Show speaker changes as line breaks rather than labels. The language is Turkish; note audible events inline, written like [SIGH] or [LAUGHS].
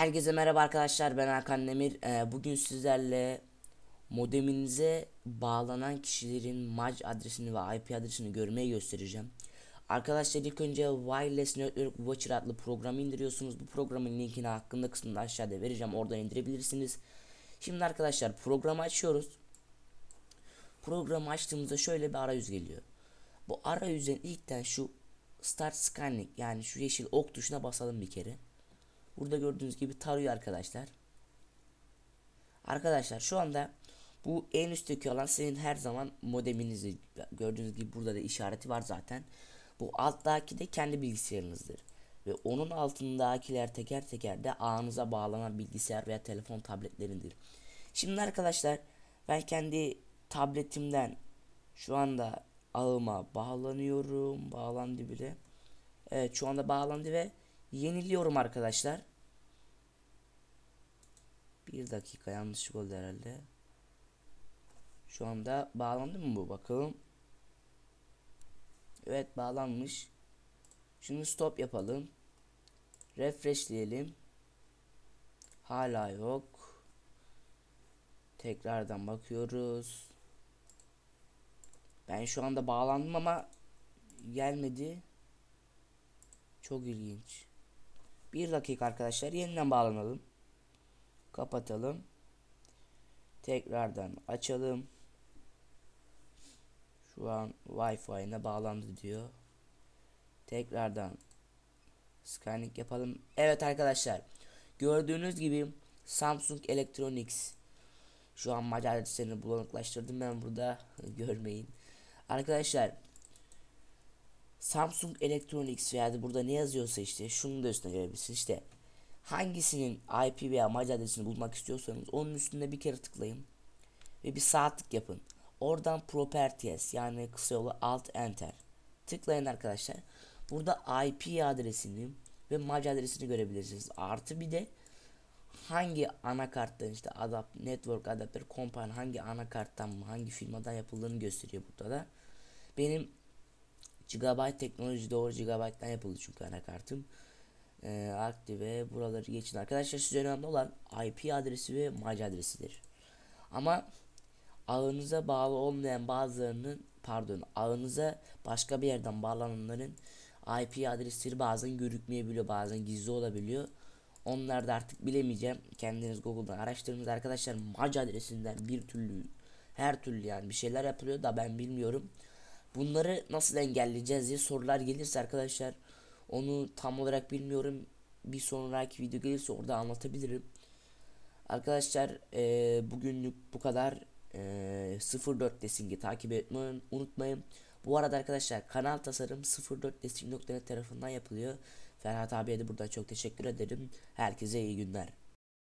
Herkese merhaba arkadaşlar ben Hakan Demir. Ee, bugün sizlerle modeminize bağlanan kişilerin MAC adresini ve IP adresini görmeyi göstereceğim. Arkadaşlar ilk önce Wireless Network Watcher adlı programı indiriyorsunuz. Bu programın linkini hakkında kısmında aşağıda vereceğim. Oradan indirebilirsiniz. Şimdi arkadaşlar programı açıyoruz. Programı açtığımızda şöyle bir arayüz geliyor. Bu arayüzden ilkten şu Start Scanning yani şu yeşil ok tuşuna basalım bir kere. Burada gördüğünüz gibi tarıyor arkadaşlar. Arkadaşlar şu anda bu en üstteki olan senin her zaman modeminizi gördüğünüz gibi burada da işareti var zaten. Bu alttaki de kendi bilgisayarınızdır. Ve onun altındakiler teker teker de ağınıza bağlanan bilgisayar veya telefon tabletlerindir. Şimdi arkadaşlar ben kendi tabletimden şu anda ağıma bağlanıyorum. Bağlandı bile. Evet şu anda bağlandı ve yeniliyorum arkadaşlar. Bir dakika yanlışlık oldu herhalde. Şu anda bağlandı mı bu bakalım. Evet bağlanmış. Şimdi stop yapalım. Refreshleyelim. Hala yok. Tekrardan bakıyoruz. Ben şu anda bağlandım ama gelmedi. Çok ilginç. Bir dakika arkadaşlar yeniden bağlanalım. Kapatalım. Tekrardan açalım. Şu an Wi-Fi'ne bağlandı diyor. Tekrardan scanning yapalım. Evet arkadaşlar. Gördüğünüz gibi Samsung Electronics şu an Macar adreslerini bulanıklaştırdım ben burada [LAUGHS] görmeyin. Arkadaşlar Samsung Electronics yani burada ne yazıyorsa işte şunu da üstüne görebilirsiniz işte hangisinin IP veya MAC adresini bulmak istiyorsanız onun üstünde bir kere tıklayın ve bir sağ tık yapın. Oradan Properties yani kısa yolu Alt Enter tıklayın arkadaşlar. Burada IP adresini ve MAC adresini görebilirsiniz. Artı bir de hangi anakarttan işte adapt network adapter company hangi anakarttan hangi firmadan yapıldığını gösteriyor burada da. Benim Gigabyte teknoloji doğru Gigabyte'dan yapıldı çünkü anakartım. Ee, aktive buraları geçin arkadaşlar size önemli olan IP adresi ve MAC adresidir. Ama ağınıza bağlı olmayan bazılarının pardon ağınıza başka bir yerden bağlananların IP adresleri bazen görükmeyebiliyor bazen gizli olabiliyor. Onlar da artık bilemeyeceğim. Kendiniz Google'dan araştırınız arkadaşlar. MAC adresinden bir türlü her türlü yani bir şeyler yapılıyor da ben bilmiyorum. Bunları nasıl engelleyeceğiz diye sorular gelirse arkadaşlar onu tam olarak bilmiyorum. Bir sonraki video gelirse orada anlatabilirim. Arkadaşlar e, bugünlük bu kadar. E, 04 Desing'i takip etmeyi unutmayın. Bu arada arkadaşlar kanal tasarım 04 Desing tarafından yapılıyor. Ferhat abiye de buradan çok teşekkür ederim. Herkese iyi günler.